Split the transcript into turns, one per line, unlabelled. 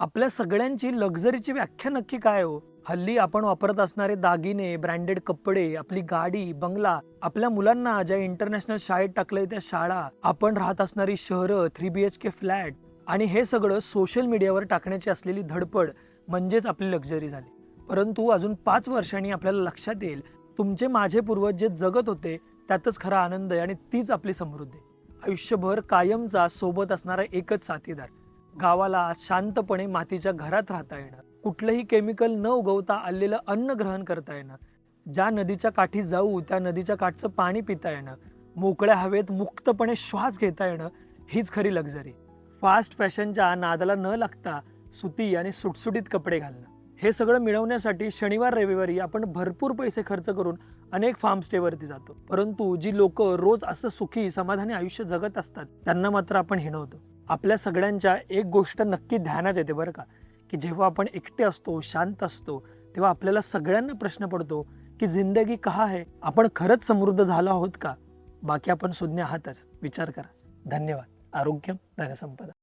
आपल्या सगळ्यांची लक्झरीची व्याख्या नक्की काय हो? हल्ली आपण वापरत असणारे दागिने ब्रँडेड कपडे आपली गाडी बंगला आपल्या मुलांना ज्या इंटरनॅशनल शाळेत टाकलंय त्या शाळा आपण राहत असणारी शहरं three B H K flat आणि हे सगळं सोशल मीडियावर टाकण्याची असलेली धडपड म्हणजेच आपली लक्झरी झाली. परंतु अजून पाच वर्षांनी आपल्याला लक्षात येईल तुमचे माझे पूर्वज जे जगत होते त्यातच खरा आनंद आहे आणि तीच आपली समृद्धी. आयुष्यभर कायमचा सोबत असणारा एकच साथीदार. गावाला शांतपणे मातीच्या घरात राहता येणं कुठलंही केमिकल न उगवता आलेलं अन्न ग्रहण करता येणं ज्या नदीच्या काठी जाऊ त्या नदीच्या काठचं पाणी पिता येणं मोकळ्या हवेत मुक्तपणे श्वास घेता येणं हीच खरी लक्झरी फास्ट फॅशनच्या नादाला न लागता सुती आणि सुटसुटीत कपडे घालणं. हे सगळं मिळवण्यासाठी शनिवार रविवारी आपण भरपूर पैसे खर्च करून अनेक फार्म स्टेवरती जातो. परंतु जी लोक रोज असं सुखी समाधानी आयुष्य जगत असतात त्यांना मात्र आपण हिणवतो. आपल्या सगळ्यांच्या एक गोष्ट नक्की ध्यानात येते बरं का? की जेव्हा आपण एकटे असतो शांत असतो तेव्हा आपल्याला सगळ्यांना प्रश्न पडतो की जिंदगी कहा आहे? आपण खरंच समृद्ध झालो आहोत का? बाकी आपण शून्य आहातच. विचार करा. धन्यवाद. आरोग्य धनसंपदा.